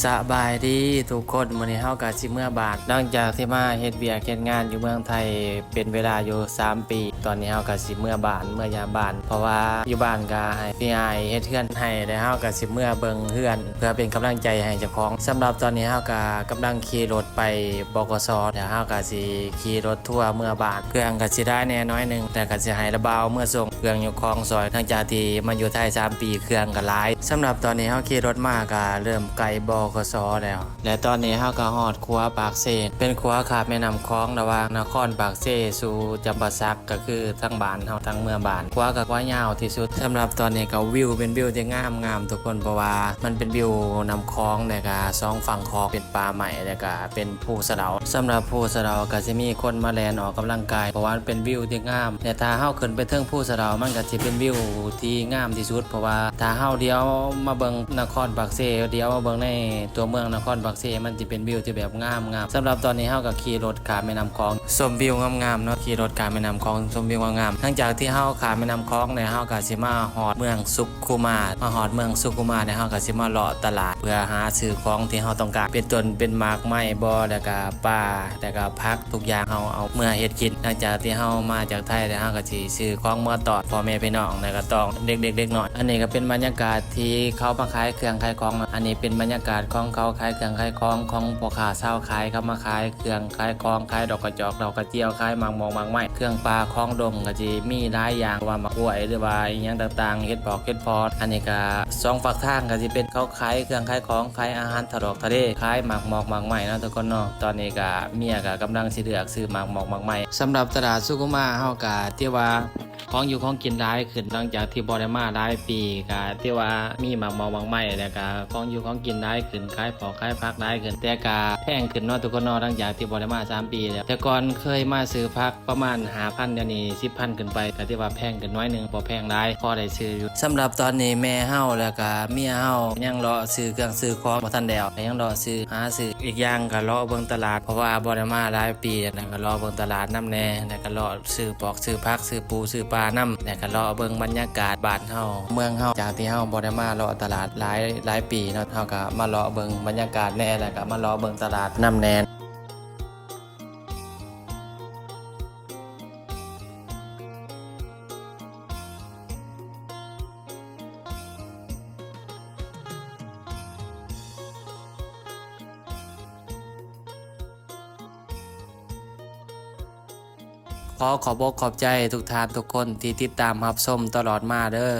สบายดีทุกคนมื้อนี้เฮากะสิเมื่อบาทหลังจากที่มาเฮ็ดเวียกเฮ็ดงานอยู่เมืองไทยเป็นเวลาอยู่ 3 ปี ตอนนี้เฮากะสิเมื่อบานเมื่อยามบาน เพราะว่าอยู่บ้านก็ให้พี่อายเฮ็ดเฮือนให้แล้วเฮากะสิเมื่อเบิ่งเฮือน เพื่อเป็นกำลังใจให้เจ้าของสำหรับตอนนี้เฮากะกำลังขี่รถไปบกสแล้วเฮากะสิขี่รถทั่วเมื่อบานเครื่องก็สิได้แน่น้อยหนึงแต่ก็สิให้ระเบาเมื่อส่งเครื่องอยู่คลองซอยทั้งจากที่มาอยู่ไทย3ปีเครื่องก็หลายสำหรับตอนนี้เฮาขี่รถมาก็เริ่มไกลบกสแล้ว และตอนนี้เฮาก็ฮอดครัวปากเซเป็นครัวขาบแม่น้ำคลองระหว่างนครปากเซสู่จำปาสักก็คือทั้งบ้านเฮาทั้งเมืองบ้านครัวก็ว้ายาวที่สุดสำหรับตอนนี้ก็วิวเป็นวิวที่งามงามทุกคนเพราะว่ามันเป็นวิวน้ำคลองแล้วก็สองฝั่งคลองเป็นป่าใหม่แล้วก็เป็นภูสะเดาสำหรับภูสะเดาก็จะมีคนมาแลนออกกำลังกายเพราะว่าเป็นวิวที่งามแต่ถ้าเฮาขึ้นไปเทิงภูสะเดามันก็สิเป็นวิวที่งามที่สุด เพราะว่าถ้าเฮาเดียวมาเบิงนครปากเซเดียวมาเบิงในตัวเมืองนครปากเซมันจะเป็นวิวที่แบบงามงามสำหรับตอนนี้เฮาก็ขี่รถขามแม่น้ำคลองชมวิวงามๆเนาะขี่รถขามแม่น้ำคลองชมวิวงามๆหลังจากที่เฮาขามแม่น้ำคลองเนี่ยเฮาก็สิมาฮอดเมืองสุขุมามาฮอดเมืองสุขุมาเนี่ยเฮาก็สิมาเลาะตลาด เพื่อหาซื้อของที่เฮาต้องการเป็นต้นเป็นมากไม้บ่แล้วก็ป่าแล้วก็ผักทุกอย่างเฮาเอาเมื่อเฮ็ดกินหลังจากที่เฮามาจากไทยแล้วเฮาก็สิซื้อของเมื่อตอดพ่อแม่พี่น้องแล้วก็ต้องเด็กๆเด็กหน้อยอันนี้ก็เป็นบรรยากาศที่เขามาขายเครื่องขายของอันนี้เป็นบรรยากาศของเขาขายเครื่องขายของของพ่อค้าเช่าขายเขามาขายเครื่องขายของขายดอกกระจอกดอกกระเจียวขายหมากมองหมากไม้เครื่องปลาของดงก็สิมีหลายอย่างว่ามากล้วยหรือว่าอีหยังต่างๆเฮ็ดปอกเฮ็ดพอดอันนี้ก็สองฝักทางก็สิเป็นเขาขายเครื่องขายของขายอาหารถลอกทะเลขายหมากหมอกหมากไม้นะทุกคนเนาะตอนนี้ก็เมียก็กำลังสิเลือกซื้อหมากหมอกหมากไม้สำหรับตลาดสุกุมาเฮาก็ที่ว่า ของอยู่ของกินร้ายขึ้นหลังจากที่บอได้มาหลายปีก็ที่ว่ามีหมากเมาบางไม้แล้วก็ของอยู่ของกินร้ายขึ้นขายปอกขายพักร้ายขึ้นแต่ก็แพงขึ้นเนาะทุกคนเนาะหลังจากที่บอได้มาสามปีแล้วแต่ก่อนเคยมาซื้อพักประมาณหาพันเดี๋ยวนี้สิบพันขึ้นไปก็ที่ว่าแพงขึ้นน้อยหนึงพอแพงร้ายพอได้ซื้ออยู่สำหรับตอนนี้แม่เฮาแล้วก็เมียเฮายังรอซื้อเครื่องซื้อของบ่ทันแล้วยังรอซื้อหาซื้ออีกอย่างก็รอเบิ่งตลาดเพราะว่าบอได้มาหลายปีแล้วก็รอเบิ่งตลาดน้ำแน่แล้วก็รอซื้อปอกซื้อพักซื้อปูซื้อปลาน้ำแล้วก็รอเบิ่งบรรยากาศบ้านเฮาเมืองเฮาจากที่เฮาบ่ได้มารอตลาดหลายหลายปีเนาะเฮาก็มารอเบิ่งบรรยากาศแน่แล้วก็มารอเบิ่งตลาดน้ำแน่ ขอขอบอกขอบใจทุกท่านทุกคนที่ติดตามรับชมตลอดมาเด้อ